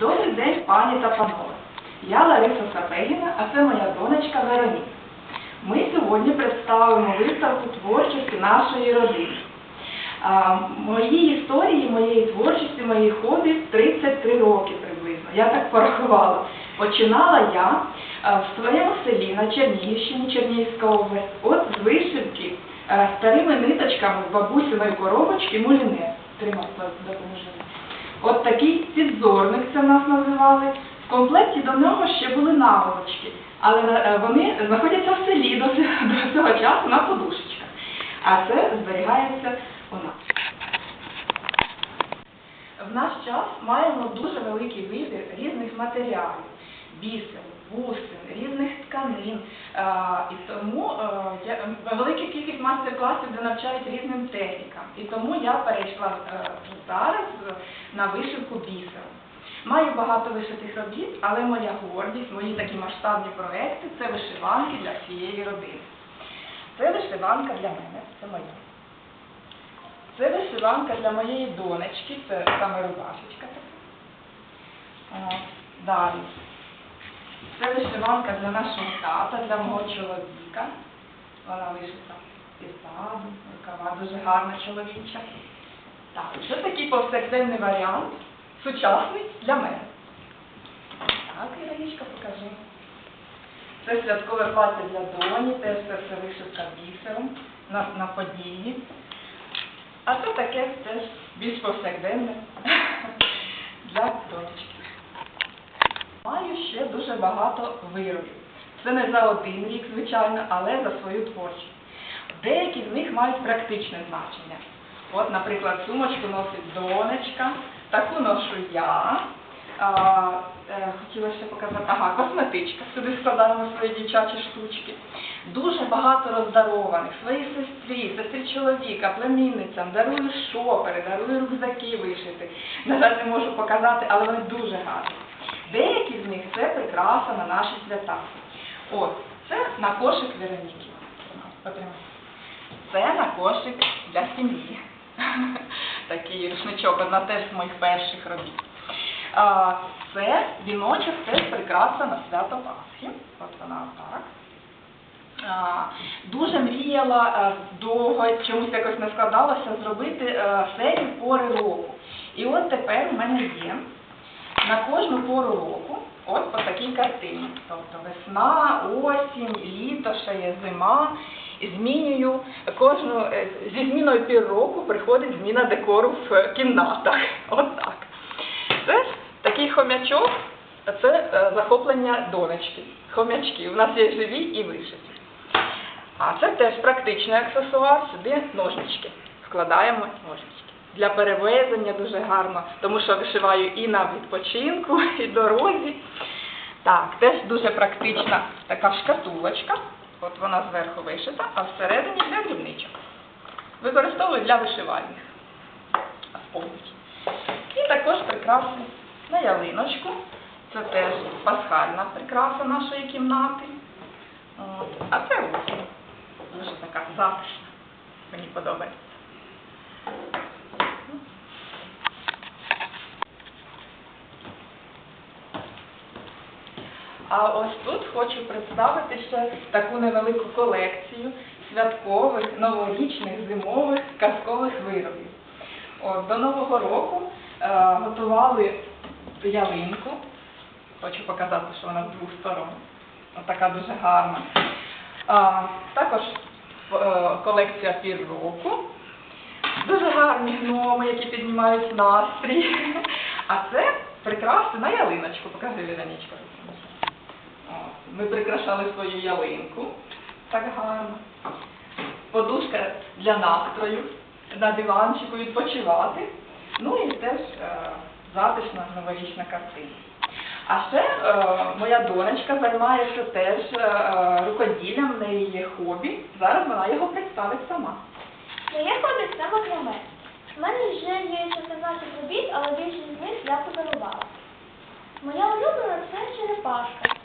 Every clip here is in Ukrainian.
Добрий день, пані та панове. Я Лариса Сапегіна, а це моя донечка Вероніка. Ми сьогодні представимо виставку творчості нашої родини. А, Моїй історії, моєї творчості, моїй хобі 33 роки приблизно. Я так порахувала. Починала я в своєму селі на Чернігівщині, Чернігівська область, от з вишивки старими ниточками з бабусиної коробочки муліне. Тримай, допоможи. От такий підзорник це нас називали. В комплекті до нього ще були наволочки, але е, вони знаходяться в селі до цього часу на подушечках. А це зберігається у нас. В наш час маємо дуже великий вибір різних матеріалів, бісер, бусин, різних тканин. Е, І тому е, я, велика кількість майстер-класів, де навчають різним технікам. І тому я перейшла е, зараз на вишивку бісером. Маю багато вишитих робіт, але моя гордість, мої такі масштабні проекти це вишиванки для всієї родини. Це вишиванка для мене, це моя. Це вишиванка для моєї донечки, це саме рубашечка. Далі. Це вишиванка для нашого тата, для мого чоловіка. Вона вишита і ззаду, рукава дуже гарна чоловіча. Так, це такий повсякденний варіант, сучасний для мене. Так, Іринічка, покажи. Це святкове плаття для доні, теж це все вишивка бісером на, на події. А це таке теж більш повсякденне для донечки. Маю ще дуже багато виробів. Це не за один рік, звичайно, але за свою творчість. Деякі з них мають практичне значення. От, наприклад, сумочку носить донечка, таку ношу я. Е, хотіла ще показати, ага, косметичка. Сюди складаємо свої дівчачі штучки. Дуже багато роздарованих своїй сестрі, сестрі чоловіка, племінницям, дарую шопери, дарую рюкзаки вишити. На жаль, не можу показати, але вони дуже гарні. Них це прикраса на наші свята. От, це на кошик Вероніки. Це на кошик для сім'ї. Такий рушничок, одна теж з моїх перших робіт. Це віночок, теж прикраса на свято Пасхи. От вона так. Дуже мріяла е, довго, чомусь якось не складалося зробити е, серію пори року. І от тепер у мене є на кожну пору року от по такій картині. Тобто весна, осінь, літо, ще є зима. Змінюю кожну е, зі зміною пір року приходить зміна декору в кімнатах. От так. Це такий хомячок, це е, захоплення донечки. Хомячки. У нас є живі і вишиті. А це теж практичний аксесуар, сюди ножнички. Вкладаємо ножнички. Для перевезення дуже гарно, тому що вишиваю і на відпочинку, і дорозі. Так, теж дуже практична така шкатулочка. От вона зверху вишита, а всередині для дрібничок. Використовую для вишивальних. І також прикраси на ялиночку. Це теж пасхальна прикраса нашої кімнати. От. А це ось дуже така затишна. Мені подобається. А ось тут хочу представити ще таку невелику колекцію святкових, новорічних, зимових, казкових виробів. От, до Нового року е, готували ялинку. Хочу показати, що вона з двох сторон. Ось така дуже гарна. А, також е, колекція пір року. Дуже гарні гноми, які піднімають настрій. А це прикраси на ялиночку. Покажи, Віронічка. Ми прикрашали свою ялинку. Так гарно. Подушка для настрою, на диванчику відпочивати. Ну і теж е, затишна новорічна картина. А ще е, моя донечка займається теж е, рукоділлям, в неї є хобі. Зараз вона його представить сама. Моє хобі це макроме. У мене вже є 14 робіт, але більшість з них я подарувала. Моя улюблена це черепашка.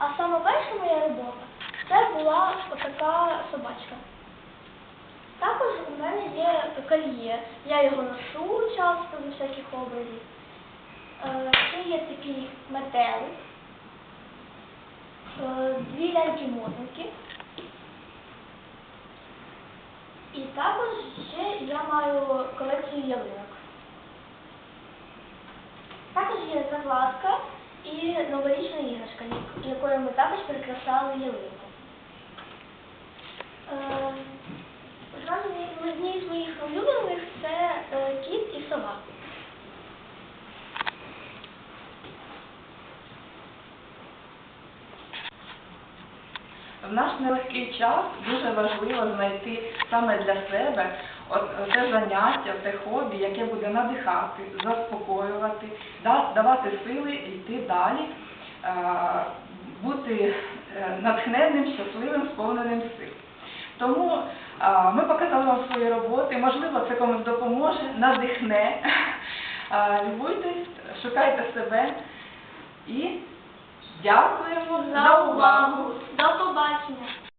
А саме перша моя робота це була така собачка. Також у мене є кольє. Я його ношу часто з усяких образів. Е, Ще є такий метелик, е, дві ляльки-мотанки. І також ще я маю колекцію ялинок. Також є закладка і новорічна іграшка, якою ми також прикрашали ялинку. Е, Одна з моїх улюблених це е, кіт і сова. В наш нелегкий час дуже важливо знайти саме для себе те заняття, те хобі, яке буде надихати, заспокоювати, давати сили йти далі, е, бути е, натхненним, щасливим, сповненим сил. Тому е, ми показали вам свої роботи, можливо, це комусь допоможе, надихне. Любуйтесь, шукайте себе і дякуємо за увагу. До побачення!